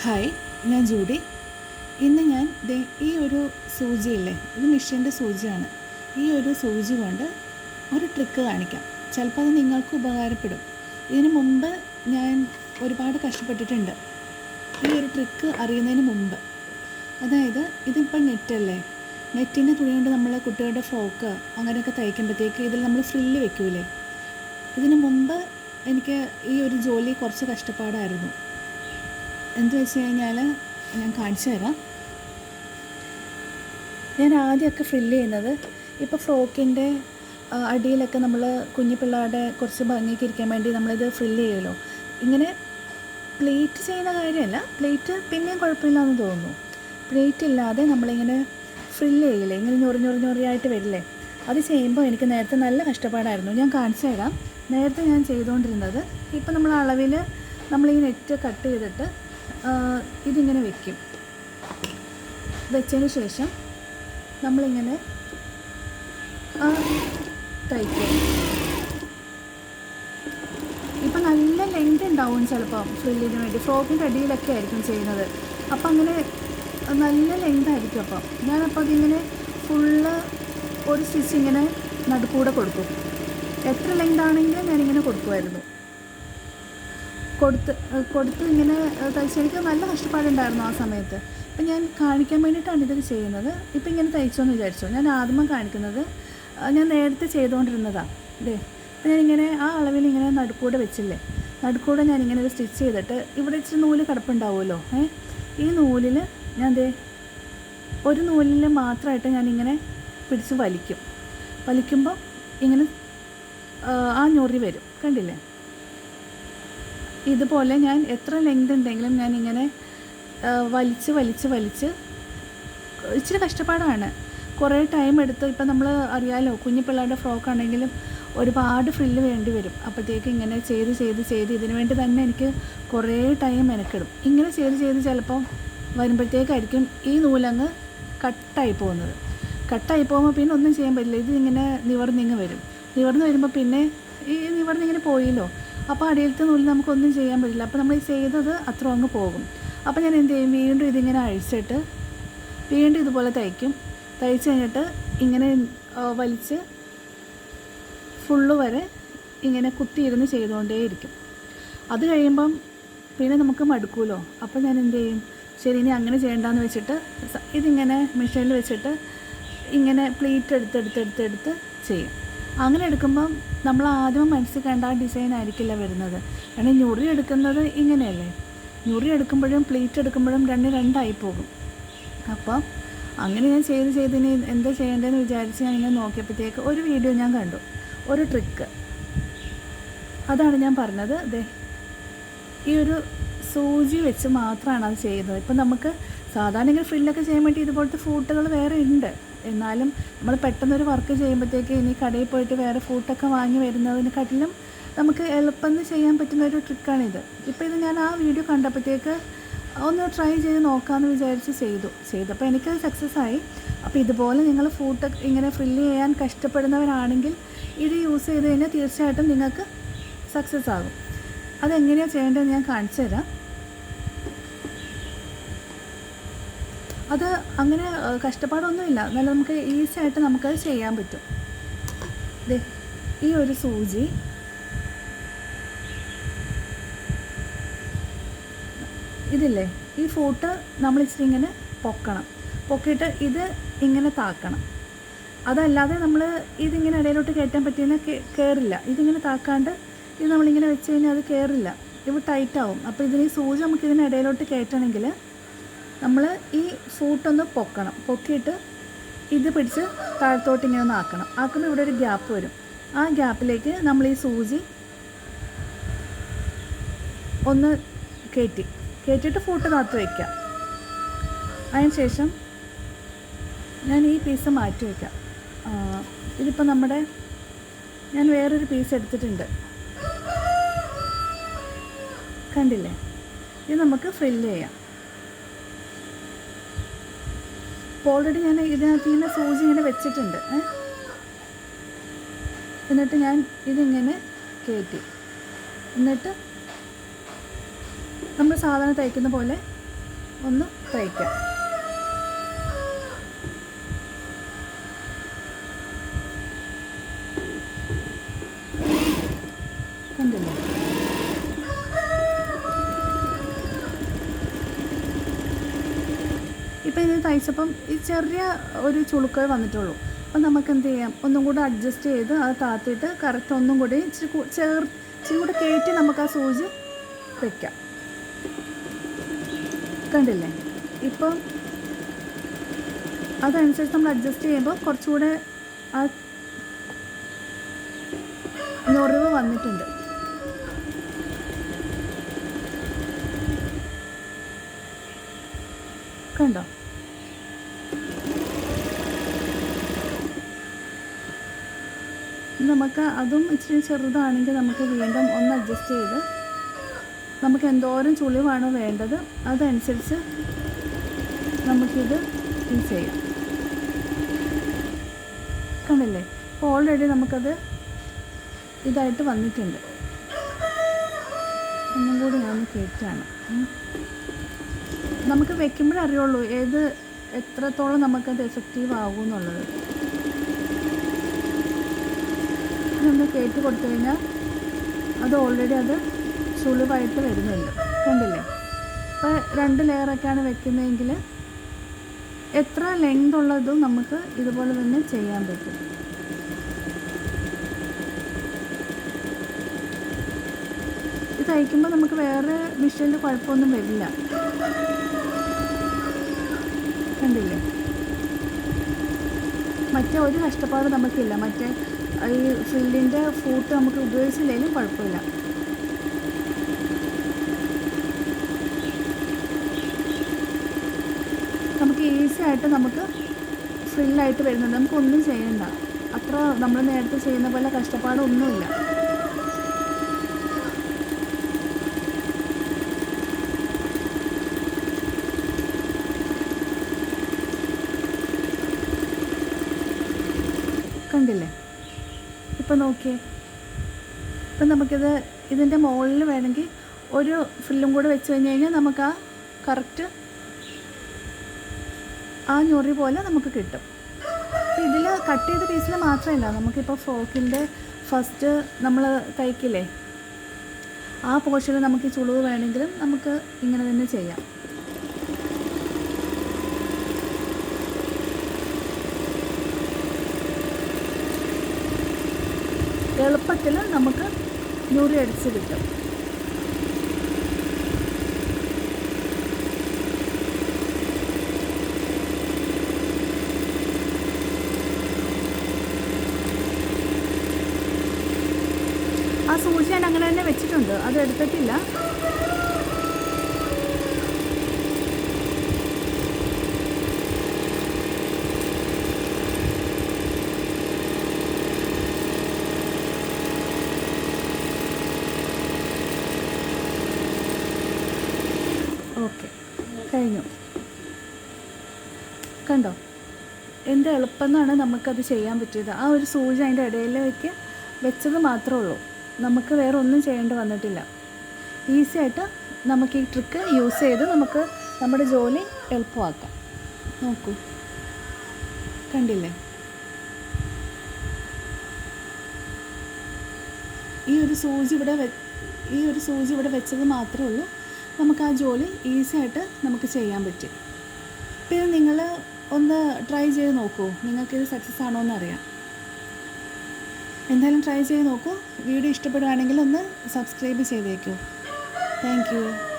Hi ഞാൻ Judy. ഇന്ന് ഞാൻ ഈ ഒരു സൂചിയില്ലേ ഇത് മിഷ്യന്റെ സൂചിയാണ്. ഈ ഒരു സൂചി കൊണ്ട് ഒരു ട്രിക്ക് കാണിക്കാം. ചിലപ്പോൾ അത് നിങ്ങൾക്ക് ഉപകാരപ്പെടും. ഇതിനു മുമ്പ് ഞാൻ ഒരുപാട് കഷ്ടപ്പെട്ടിട്ടുണ്ട്. ഈ ഒരു ട്രിക്ക് അറിയുന്നതിന് മുമ്പ്. അതായത് ഇതിപ്പോൾ നെറ്റല്ലേ നെറ്റിന്റെ തുണി കൊണ്ട് നമ്മൾ കുട്ടികളുടെ ഫ്രോക്ക് അങ്ങനെയൊക്കെ തയ്ക്കുമ്പോഴത്തേക്ക് ഇതിൽ നമ്മൾ ഫ്രില്ല് വെക്കൂലേ? ഇതിനു മുമ്പ് എനിക്ക് ഈ ഒരു ജോലി കുറച്ച് കഷ്ടപ്പാടായിരുന്നു. എന്ത് വെച്ച് കഴിഞ്ഞാൽ ഞാൻ കാണിച്ചു തരാം. ഞാൻ ആദ്യമൊക്കെ ഫ്രില്ല് ചെയ്യുന്നത് ഇപ്പോൾ ഫ്രോക്കിന്റെ അടിയിലൊക്കെ നമ്മൾ കുഞ്ഞു പിള്ളേരുടെ കുറച്ച് ഭംഗിക്ക് ഇരിക്കാൻ വേണ്ടി നമ്മളിത് ഫ്രില്ല് ചെയ്യുമല്ലോ. ഇങ്ങനെ പ്ലേറ്റ് ചെയ്യുന്ന കാര്യമല്ല പ്ലേറ്റ് പിന്നെയും കുഴപ്പമില്ലാന്ന് തോന്നുന്നു. പ്ലേറ്റ് ഇല്ലാതെ നമ്മളിങ്ങനെ ഫ്രില്ല് ചെയ്യില്ലേ? ഇങ്ങനെ ഞൊറി ഞൊറി ഞൊറിയായിട്ട് വരില്ലേ? അത് ചെയ്യുമ്പോൾ എനിക്ക് നേരത്തെ നല്ല കഷ്ടപ്പാടായിരുന്നു. ഞാൻ കാണിച്ചു തരാം. നേരത്തെ ഞാൻ ചെയ്തുകൊണ്ടിരുന്നത് ഇപ്പം നമ്മൾ അളവിൽ നമ്മൾ ഈ നെറ്റ് കട്ട് ചെയ്തിട്ട് ഇതിങ്ങനെ വെക്കും. വെച്ചതിന് ശേഷം നമ്മളിങ്ങനെ ആ തയ്ക്കും. ഇപ്പം നല്ല ലെങ്ത് ഉണ്ടാവും ചിലപ്പോൾ ഫ്രില്ലിന് വേണ്ടി. ഫ്രോക്കിന്റെ അടിയിലൊക്കെ ആയിരിക്കും ചെയ്യുന്നത്. അപ്പം അങ്ങനെ നല്ല ലെങ്ത് ആയിരിക്കും അപ്പം. ഞാനപ്പോൾ അതിങ്ങനെ ഫുള്ള് ഒരു സ്റ്റിച്ച് ഇങ്ങനെ നടുക്കൂടെ കൊടുക്കും. എത്ര ലെങ്ത് ആണെങ്കിലും ഞാനിങ്ങനെ കൊടുക്കുമായിരുന്നു. കൊടുത്ത് കൊടുത്ത് ഇങ്ങനെ തയ്ച്ച് എനിക്ക് നല്ല കഷ്ടപ്പാടുണ്ടായിരുന്നു ആ സമയത്ത്. അപ്പം ഞാൻ കാണിക്കാൻ വേണ്ടിയിട്ടാണ് ഇതൊക്കെ ചെയ്യുന്നത്. ഇപ്പം ഇങ്ങനെ തയ്ച്ചോന്ന് വിചാരിച്ചു. ഞാൻ ആദ്യമേ കാണിക്കുന്നത് ഞാൻ നേരത്തെ ചെയ്തുകൊണ്ടിരുന്നതാണ് ഇതേ അപ്പം ഞാനിങ്ങനെ ആ അളവിൽ ഇങ്ങനെ നടുക്കൂടെ വെച്ചില്ലേ? നടുക്കൂടെ ഞാനിങ്ങനെ ഒരു സ്റ്റിച്ച് ചെയ്തിട്ട് ഇവിടെ ഇച്ചിരി നൂൽ കിടപ്പുണ്ടാവുമല്ലോ ഏ? ഈ നൂലിൽ ഞാൻ ദേ ഒരു നൂലിൽ മാത്രമായിട്ട് ഞാനിങ്ങനെ പിടിച്ച് വലിക്കും. വലിക്കുമ്പോൾ ഇങ്ങനെ ആ ഞൊറി വരും. കണ്ടില്ലേ? ഇതുപോലെ ഞാൻ എത്ര ലെങ്ത് ഉണ്ടെങ്കിലും ഞാൻ ഇങ്ങനെ വലിച്ച് വലിച്ച് വലിച്ച് ഇച്ചിരി കഷ്ടപ്പാടാണ്. കുറേ ടൈം എടുത്ത് ഇപ്പം നമ്മൾ അറിയാലോ കുഞ്ഞു പിള്ളേരുടെ ഫ്രോക്ക് ആണെങ്കിലും ഒരുപാട് ഫ്രില്ല് വേണ്ടി വരും. അപ്പോഴത്തേക്ക് ഇങ്ങനെ ചെയ്ത് ചെയ്ത് ചെയ്ത് ഇതിനു വേണ്ടി തന്നെ എനിക്ക് കുറേ ടൈം മെനക്കെടും. ഇങ്ങനെ ചെയ്ത് ചെയ്ത് ചിലപ്പോൾ വരുമ്പോഴത്തേക്കായിരിക്കും ഈ നൂലങ്ങ് കട്ടായി പോകുന്നത്. കട്ടായി പോകുമ്പോൾ പിന്നെ ഒന്നും ചെയ്യാൻ പറ്റില്ല. ഇത് ഇങ്ങനെ നിവർന്നിങ്ങ് വരും. നിവർന്ന് വരുമ്പോൾ പിന്നെ ഈ നിവർന്നിങ്ങനെ പോയില്ലോ അപ്പോൾ അടിയിലത്തെ നൂൽ നമുക്കൊന്നും ചെയ്യാൻ പറ്റില്ല. അപ്പോൾ നമ്മൾ ചെയ്തത് അത്ര അങ്ങ് പോകും. അപ്പോൾ ഞാൻ എന്ത് ചെയ്യും? വീണ്ടും ഇതിങ്ങനെ അഴിച്ചിട്ട് വീണ്ടും ഇതുപോലെ തയ്ക്കും. തയ്ച്ച് കഴിഞ്ഞിട്ട് ഇങ്ങനെ വലിച്ച് ഫുള്ള് വരെ ഇങ്ങനെ കുത്തിയിരുന്ന് ചെയ്തുകൊണ്ടേയിരിക്കും. അത് കഴിയുമ്പം പിന്നെ നമുക്ക് മടുക്കുമല്ലോ അപ്പോൾ ഞാൻ എന്ത് ചെയ്യും? ശരി ഇനി അങ്ങനെ ചെയ്യണ്ടെന്ന് വെച്ചിട്ട് ഇതിങ്ങനെ മെഷീനിൽ വെച്ചിട്ട് ഇങ്ങനെ പ്ലീറ്റ് എടുത്തെടുത്തെടുത്തെടുത്ത് ചെയ്യും. അങ്ങനെ എടുക്കുമ്പം നമ്മൾ ആദ്യം മനസ്സിൽ കണ്ട ആ ഡിസൈൻ ആയിരിക്കില്ല വരുന്നത്. കാരണം ഞൊറി എടുക്കുന്നത് ഇങ്ങനെയല്ലേ? ഞുറി എടുക്കുമ്പോഴും പ്ലേറ്റ് എടുക്കുമ്പോഴും രണ്ട് രണ്ടായി പോകും. അപ്പം അങ്ങനെ ഞാൻ ചെയ്ത് ചെയ്ത് ഇനി എന്താ ചെയ്യേണ്ടതെന്ന് വിചാരിച്ച് ഞാൻ ഇങ്ങനെ നോക്കിയപ്പോഴത്തേക്ക് ഒരു വീഡിയോ ഞാൻ കണ്ടു. ഒരു ട്രിക്ക് അതാണ് ഞാൻ പറഞ്ഞത്. അതെ ഈ ഒരു സൂചി വെച്ച് മാത്രമാണ് അത് ചെയ്യുന്നത്. ഇപ്പം നമുക്ക് സാധാരണ ഇങ്ങനെ ഫ്രില്ലൊക്കെ ചെയ്യാൻ വേണ്ടി ഇതുപോലത്തെ ഫൂട്ടുകൾ വേറെ ഉണ്ട്. എന്നാലും നമ്മൾ പെട്ടെന്നൊരു വർക്ക് ചെയ്യുമ്പോഴത്തേക്ക് ഇനി കടയിൽ പോയിട്ട് വേറെ ഫുഡൊക്കെ വാങ്ങി വരുന്നതിനെക്കാട്ടിലും നമുക്ക് എളുപ്പം ചെയ്യാൻ പറ്റുന്ന ഒരു ട്രിക്കാണിത് ഇപ്പോൾ ഇത് ഞാൻ ആ വീഡിയോ കണ്ടപ്പോഴത്തേക്ക് ഒന്ന് ട്രൈ ചെയ്ത് നോക്കാമെന്ന് വിചാരിച്ച് ചെയ്തു. ചെയ്തപ്പോൾ എനിക്ക് സക്സസ് ആയി. അപ്പോൾ ഇതുപോലെ നിങ്ങൾ ഫുഡ് ഇങ്ങനെ ഫില്ല് ചെയ്യാൻ കഷ്ടപ്പെടുന്നവരാണെങ്കിൽ ഇത് യൂസ് ചെയ്ത് കഴിഞ്ഞാൽ തീർച്ചയായിട്ടും നിങ്ങൾക്ക് സക്സസ് ആകും. അതെങ്ങനെയാണ് ചെയ്യേണ്ടതെന്ന് ഞാൻ കാണിച്ചു തരാം അത് അങ്ങനെ കഷ്ടപ്പാടൊന്നുമില്ല. എന്നാലും നമുക്ക് ഈസി ആയിട്ട് നമുക്കത് ചെയ്യാൻ പറ്റും. ദേ ഈ ഒരു സൂചി. ഇതില്ലേ? ഈ ഫോട്ട് നമ്മൾ ഇച്ചിരി ഇങ്ങനെ പൊക്കണം. പൊക്കിയിട്ട് ഇത് ഇങ്ങനെ താക്കണം. അതല്ലാതെ നമ്മൾ ഇതിങ്ങനെ ഇടയിലോട്ട് കയറ്റാൻ പറ്റിയെന്ന് കയറില്ല ഇതിങ്ങനെ താക്കാണ്ട് ഇത് നമ്മളിങ്ങനെ വെച്ച് കഴിഞ്ഞാൽ അത് കയറില്ല ഇത് ടൈറ്റാവും അപ്പോൾ ഇതിന് സൂചി നമുക്ക് ഇതിന് ഇടയിലോട്ട് കയറ്റണമെങ്കിൽ നമ്മൾ ഈ സൂട്ടൊന്ന് പൊക്കണം. പൊക്കിയിട്ട് ഇത് പിടിച്ച് താഴത്തോട്ട് ഇങ്ങനെ ഒന്ന് ആക്കണം. ആക്കുമ്പോൾ ഇവിടെ ഒരു ഗ്യാപ്പ് വരും. ആ ഗ്യാപ്പിലേക്ക് നമ്മൾ ഈ സൂചി ഒന്ന് കയറ്റി കയറ്റിയിട്ട് ഫൂട്ടിനകത്ത് വയ്ക്കാം അതിന് ശേഷം ഞാൻ ഈ പീസ് മാറ്റി വയ്ക്കാം ഇതിപ്പോൾ നമ്മുടെ ഞാൻ വേറൊരു പീസ് എടുത്തിട്ടുണ്ട്. കണ്ടില്ലേ? ഇത് നമുക്ക് ഫില്ല് ചെയ്യാം. ഇപ്പോൾ ഓൾറെഡി ഞാൻ ഇതിനകത്ത് ഇങ്ങനെ സൂചി ഇങ്ങനെ വെച്ചിട്ടുണ്ട് എന്നിട്ട് ഞാൻ ഇതിങ്ങനെ കയറ്റി എന്നിട്ട് നമ്മൾ സാധാരണ തയ്ക്കുന്ന പോലെ ഒന്ന് തയ്ക്കാം കണ്ടില്ലേ ഇപ്പം ഇത് തയ്ച്ചപ്പം ഈ ചെറിയ ഒരു ചുളുക്കേ വന്നിട്ടുള്ളൂ. അപ്പം നമുക്ക് എന്ത് ചെയ്യാം ഒന്നും കൂടെ അഡ്ജസ്റ്റ് ചെയ്ത് അത് താത്തിയിട്ട് കറക്റ്റ് ഒന്നും കൂടി ഇച്ചിരി ചേർ ഇച്ചിരി കൂടെ കയറ്റി നമുക്ക് ആ സൂചി വയ്ക്കാം കണ്ടില്ലേ? ഇപ്പോൾ അതനുസരിച്ച് നമ്മൾ അഡ്ജസ്റ്റ് ചെയ്യുമ്പോൾ കുറച്ചുകൂടെ ആ നൊറിവ് വന്നിട്ടുണ്ട്. കണ്ടോ? നമുക്ക് അതും ഇച്ചിരി ചെറുതാണെങ്കിൽ നമുക്ക് വീണ്ടും ഒന്ന് അഡ്ജസ്റ്റ് ചെയ്ത് നമുക്ക് എന്തോരം ചുളിവാണോ വേണ്ടത് അതനുസരിച്ച് നമുക്കിത് ചെയ്യാം. കണ്ടില്ലേ? അപ്പോൾ ഓൾറെഡി നമുക്കത് ഇതായിട്ട് വന്നിട്ടുണ്ട്. ഒന്നും കൂടി ഞാൻ കയറ്റാണ് നമുക്ക് വെക്കുമ്പോഴേ അറിയുള്ളൂ ഏത് എത്രത്തോളം നമുക്കത് എഫക്റ്റീവ് ആകും എന്നുള്ളത്. ഇതൊന്ന് കയറ്റി കൊടുത്തു കഴിഞ്ഞാൽ അത് ഓൾറെഡി അത് ചുളിവായിട്ട് വരുന്നുണ്ട്. കണ്ടില്ലേ? അപ്പോൾ രണ്ട് ലെയറൊക്കെയാണ് വെക്കുന്നതെങ്കിൽ എത്ര ലെങ്ത് ഉള്ളതും നമുക്ക് ഇതുപോലെ തന്നെ ചെയ്യാൻ പറ്റും. തയ്ക്കുമ്പോൾ നമുക്ക് വേറെ മിഷീനിൽ കുഴപ്പമൊന്നും വരില്ല. കണ്ടില്ലേ? മറ്റേ ഒരു കഷ്ടപ്പാട് നമുക്കില്ല. മറ്റേ ഈ ഫീൽഡിന്റെ ഫൂട്ട് നമുക്ക് ഉപയോഗിച്ചില്ലെങ്കിലും കുഴപ്പമില്ല. നമുക്ക് ഈസി ആയിട്ട് നമുക്ക് ഫ്രില്ലായിട്ട് വരുന്നുണ്ട്. നമുക്കൊന്നും ചെയ്യണ്ട. അത്ര നമ്മൾ നേരത്തെ ചെയ്യുന്ന പോലെ കഷ്ടപ്പാടൊന്നുമില്ല. കണ്ടില്ലേ? ഇപ്പം നോക്കിയേ. ഇപ്പം നമുക്കിത് ഇതിന്റെ മുകളിൽ വേണമെങ്കിൽ ഒരു ഫില്ലും കൂടെ വെച്ച് കഴിഞ്ഞ് കഴിഞ്ഞാൽ നമുക്ക് ആ കറക്റ്റ് ആ ഞൊറി പോലെ നമുക്ക് കിട്ടും. ഇതിൽ കട്ട് ചെയ്ത പീസിൽ മാത്രമല്ല നമുക്കിപ്പോൾ ഫ്രോക്കിന്റെ ഫസ്റ്റ് നമ്മൾ തയ്ക്കില്ലേ? ആ പോർഷനിൽ നമുക്ക് ചുളിവ് വേണമെങ്കിലും നമുക്ക് ഇങ്ങനെ തന്നെ ചെയ്യാം. എളുപ്പത്തിൽ നമുക്ക് ഞൊറി അടിച്ച് കിട്ടും. ആ സൂചി ഞാൻ അങ്ങനെ തന്നെ വെച്ചിട്ടുണ്ട്. അത് എടുത്തിട്ടില്ല. കഴിഞ്ഞു. കണ്ടോ? എന്ത് എളുപ്പമെന്നാണ് നമുക്കത് ചെയ്യാൻ പറ്റിയത്. ആ ഒരു സൂചി അതിന്റെ ഇടയിലേക്ക് വെച്ചത് മാത്രമേ ഉള്ളൂ. നമുക്ക് വേറെ ഒന്നും ചെയ്യേണ്ടി വന്നിട്ടില്ല. ഈസി ആയിട്ട് നമുക്ക് ഈ ട്രിക്ക് യൂസ് ചെയ്ത് നമുക്ക് നമ്മുടെ ജോലി എളുപ്പമാക്കാം. നോക്കൂ. കണ്ടില്ലേ? ഈ ഒരു സൂചി ഇവിടെ ഈ ഒരു സൂചി ഇവിടെ വെച്ചത് മാത്രമേ ഉള്ളൂ. നമുക്ക് ആ ജോലി ഈസി ആയിട്ട് നമുക്ക് ചെയ്യാൻ പറ്റും. പിന്നെ നിങ്ങൾ ഒന്ന് ട്രൈ ചെയ്ത് നോക്കൂ. നിങ്ങൾക്കിത് സക്സസ് ആണോ എന്ന് അറിയാം. എന്തായാലും ട്രൈ ചെയ്ത് നോക്കൂ. വീഡിയോ ഇഷ്ടപ്പെടുകയാണെങ്കിൽ ഒന്ന് സബ്സ്ക്രൈബ് ചെയ്തേക്കൂ. താങ്ക്